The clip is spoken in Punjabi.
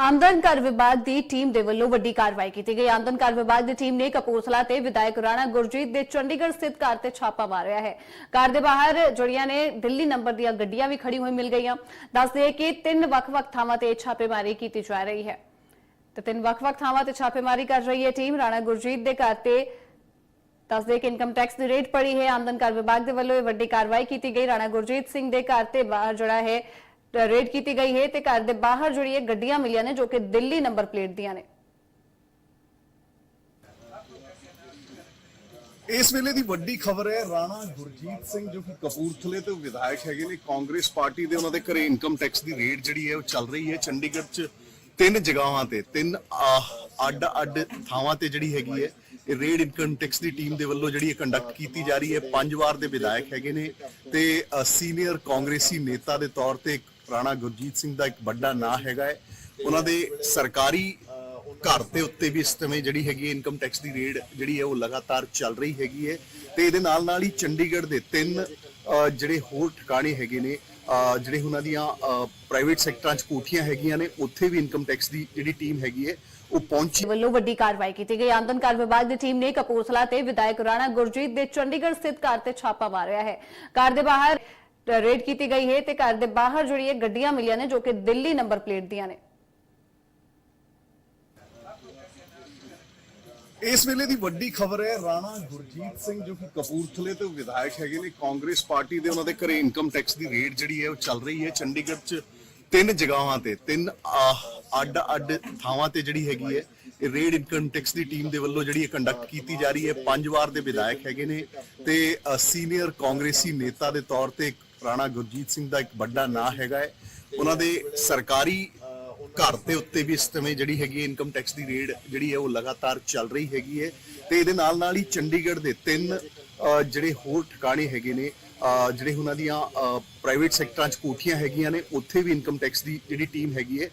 ਆਮਦਨ ਕਰ ਵਿਭਾਗ ਦੀ ਟੀਮ ਦੇ ਵੱਲੋਂ ਵੱਡੀ ਕਾਰਵਾਈ ਕੀਤੀ ਗਈ। ਆਮਦਨ ਕਰ ਵਿਭਾਗ ਦੀ ਟੀਮ ਨੇ ਕਪੂਰਥਲਾ ਤੇ ਵਿਧਾਇਕ ਰਾਣਾ ਗੁਰਜੀਤ ਦੇ ਚੰਡੀਗੜ੍ਹ ਸਥਿਤ ਘਰ ਤੇ ਛਾਪਾ ਮਾਰਿਆ ਹੈ। ਘਰ ਦੇ ਬਾਹਰ ਜਿਹੜੀਆਂ ਨੇ ਦਿੱਲੀ ਨੰਬਰ ਦੀਆਂ ਗੱਡੀਆਂ ਵੀ ਖੜੀ ਹੋਈ ਮਿਲ ਗਈਆਂ। ਦੱਸਦੇ ਕਿ ਤਿੰਨ ਵੱਖ-ਵੱਖ ਥਾਵਾਂ ਤੇ ਛਾਪੇਮਾਰੀ ਕੀਤੀ ਜਾ ਰਹੀ ਹੈ। ਤੇ ਤਿੰਨ ਵੱਖ-ਵੱਖ ਥਾਵਾਂ ਤੇ ਛਾਪੇਮਾਰੀ ਕਰ ਰਹੀ ਹੈ ਟੀਮ। ਰਾਣਾ ਗੁਰਜੀਤ ਦੇ ਘਰ ਤੇ ਦੱਸਦੇ ਕਿ ਇਨਕਮ ਟੈਕਸ ਦੀ ਰੇਟ ਪੜੀ ਹੈ। ਆਮਦਨ ਕਰ ਵਿਭਾਗ ਦੇ ਵੱਲੋਂ ਇਹ ਵੱਡੀ ਕਾਰਵਾਈ ਕੀਤੀ ਗਈ। ਰਾਣਾ ਗੁਰਜੀਤ ਸਿੰਘ ਦੇ ਘਰ ਤੇ ਬਾਹਰ ਜਿਹੜਾ ਹੈ ਰੇਡ ਕੀਤੀ ਗਈ ਹੈ ਤੇ ਘਰ ਦੇ ਬਾਹਰ ਜਿਹੜੀ ਹੈ ਗੱਡੀਆਂ ਮਿਲੀਆਂ ਨੇ ਜੋ ਕਿ ਦਿੱਲੀ ਨੰਬਰ ਪਲੇਟ ਦੀਆਂ ਨੇ। ਇਸ ਵੇਲੇ ਦੀ ਵੱਡੀ ਖਬਰ ਹੈ, ਰਾਣਾ ਗੁਰਜੀਤ ਸਿੰਘ ਜੋ ਕਿ ਕਪੂਰਥਲੇ ਤੋਂ ਵਿਧਾਇਕ ਹੈਗੇ ਨੇ, ਕਾਂਗਰਸ ਪਾਰਟੀ ਦੇ ਉਹਨਾਂ ਦੇ ਘਰੇ ਇਨਕਮ ਟੈਕਸ ਦੀ ਰੇਟ ਜਿਹੜੀ ਹੈ ਉਹ ਚੱਲ ਰਹੀ ਹੈ ਚੰਡੀਗੜ੍ਹ 'ਚ ਤਿੰਨ ਜਗ੍ਹਾਵਾਂ ਤੇ, ਤਿੰਨ ਅੱਡ ਅੱਡ ਥਾਵਾਂ ਤੇ ਜਿਹੜੀ ਹੈਗੀ ਹੈ, ਇਹ ਰੇਡ ਇਨਕਮ ਟੈਕਸ ਦੀ ਟੀਮ ਦੇ ਵੱਲੋਂ ਜਿਹੜੀ ਕੰਡਕਟ ਕੀਤੀ ਜਾ ਰਹੀ ਹੈ। ਪੰਜ ਵਾਰ ਦੇ ਵਿਧਾਇਕ ਹੈਗੇ ਨੇ ਤੇ ਸੀਨੀਅਰ ਕਾਂਗਰਸੀ ਨੇਤਾ ਦੇ ਤੌਰ ਤੇ ਰਾਣਾ ਗੁਰਜੀਤ ਸਿੰਘ ਦਾ ਇੱਕ ਵੱਡਾ ਨਾਂ ਹੈਗਾ ਹੈ। ਉਹਨਾਂ ਦੇ ਸਰਕਾਰੀ ਘਰ ਦੇ ਉੱਤੇ ਵੀ ਇਸ ਸਮੇਂ ਜਿਹੜੀ ਹੈਗੀ ਹੈ ਇਨਕਮ ਟੈਕਸ ਦੀ ਰੇਡ ਜਿਹੜੀ ਹੈ ਉਹ ਲਗਾਤਾਰ ਚੱਲ ਰਹੀ ਹੈਗੀ ਹੈ। ਤੇ ਇਹਦੇ ਨਾਲ ਨਾਲ ਹੀ ਚੰਡੀਗੜ੍ਹ ਦੇ ਤਿੰਨ ਜਿਹੜੇ ਹੋਰ ਠਿਕਾਣੇ ਹੈਗੇ ਨੇ ਜਿਹੜੇ ਉਹਨਾਂ ਦੀਆਂ ਪ੍ਰਾਈਵੇਟ ਸੈਕਟਰਾਂ 'ਚ ਕੋਠੀਆਂ ਹੈਗੀਆਂ ਨੇ ਉੱਥੇ ਵੀ ਇਨਕਮ ਟੈਕਸ ਦੀ ਜਿਹੜੀ ਟੀਮ ਹੈਗੀ ਹੈ ਉਹ ਪਹੁੰਚੀ। ਵੱਲੋਂ ਵੱਡੀ ਕਾਰਵਾਈ ਕੀਤੀ ਗਈ। ਆਮਦਨ ਕਰ ਵਿਭਾਗ ਦੀ ਟੀਮ ਨੇ ਕਪੂਰਥਲਾ ਤੇ ਵਿਧਾਇਕ ਰਾਣਾ ਗੁਰਜੀਤ ਦੇ ਚੰਡੀਗੜ੍ਹ ਸਥਿਤ ਘਰ ਤੇ ਛਾਪਾ ਮਾਰਿਆ ਹੈ। ਘਰ ਦੇ ਬਾਹਰ ਰੇਡ ਕੀਤੀ ਗਈ ਹੈ ਤੇ ਘਰ ਦੇ ਬਾਹਰ ਜਿਹੜੀ ਹੈ ਗੱਡੀਆਂ ਮਿਲੀਆਂ ਨੇ ਜੋ ਕਿ ਦਿੱਲੀ ਨੰਬਰ ਪਲੇਟ ਦੀਆਂ ਨੇ। ਇਸ ਵੇਲੇ ਦੀ ਵੱਡੀ ਖਬਰ ਹੈ, ਰਾਣਾ ਗੁਰਜੀਤ ਸਿੰਘ ਜੋ ਕਿ ਕਪੂਰਥਲੇ ਤੋਂ ਵਿਧਾਇਕ ਹੈਗੇ ਨੇ, ਕਾਂਗਰਸ ਪਾਰਟੀ ਦੇ ਉਹਨਾਂ ਦੇ ਘਰੇ ਇਨਕਮ ਟੈਕਸ ਦੀ ਰੇਟ ਜਿਹੜੀ ਹੈ ਉਹ ਚੱਲ ਰਹੀ ਹੈ। ਚੰਡੀਗੜ੍ਹ 'ਚ ਤਿੰਨ ਜਗ੍ਹਾਵਾਂ ਤੇ, ਤਿੰਨ ਅੱਡ ਅੱਡ ਥਾਵਾਂ ਤੇ ਜਿਹੜੀ ਹੈਗੀ ਹੈ, ਇਹ ਰੇਡ ਇਨਕਮ ਟੈਕਸ ਦੀ ਟੀਮ ਦੇ ਵੱਲੋਂ ਜਿਹੜੀ ਕੰਡਕਟ ਕੀਤੀ ਜਾ ਰਹੀ ਹੈ। ਪੰਜ ਵਾਰ ਦੇ ਵਿਧਾਇਕ ਹੈਗੇ ਨੇ ਤੇ ਸੀਨੀਅਰ ਕਾਂਗਰਸੀ ਨੇਤਾ ਦੇ ਤੌਰ ਤੇ ਰਾਣਾ ਗੁਰਜੀਤ ਸਿੰਘ ਦਾ ਇੱਕ ਵੱਡਾ ਨਾਂ ਹੈਗਾ ਹੈ। ਉਹਨਾਂ ਦੇ ਸਰਕਾਰੀ ਘਰ ਦੇ ਉੱਤੇ ਵੀ ਇਸ ਸਮੇਂ ਜਿਹੜੀ ਹੈਗੀ ਇਨਕਮ ਟੈਕਸ ਦੀ ਰੇਡ ਜਿਹੜੀ ਹੈ ਉਹ ਲਗਾਤਾਰ ਚੱਲ ਰਹੀ ਹੈਗੀ ਹੈ। ਤੇ ਇਹਦੇ ਨਾਲ ਨਾਲ ਹੀ ਚੰਡੀਗੜ੍ਹ ਦੇ ਤਿੰਨ ਜਿਹੜੇ ਹੋਰ ਠਿਕਾਣੇ ਹੈਗੇ ਨੇ ਜਿਹੜੇ ਉਹਨਾਂ ਦੀਆਂ ਪ੍ਰਾਈਵੇਟ ਸੈਕਟਰਾਂ 'ਚ ਕੋਠੀਆਂ ਹੈਗੀਆਂ ਨੇ, ਉੱਥੇ ਵੀ ਇਨਕਮ ਟੈਕਸ ਦੀ ਜਿਹੜੀ ਟੀਮ ਹੈਗੀ ਹੈ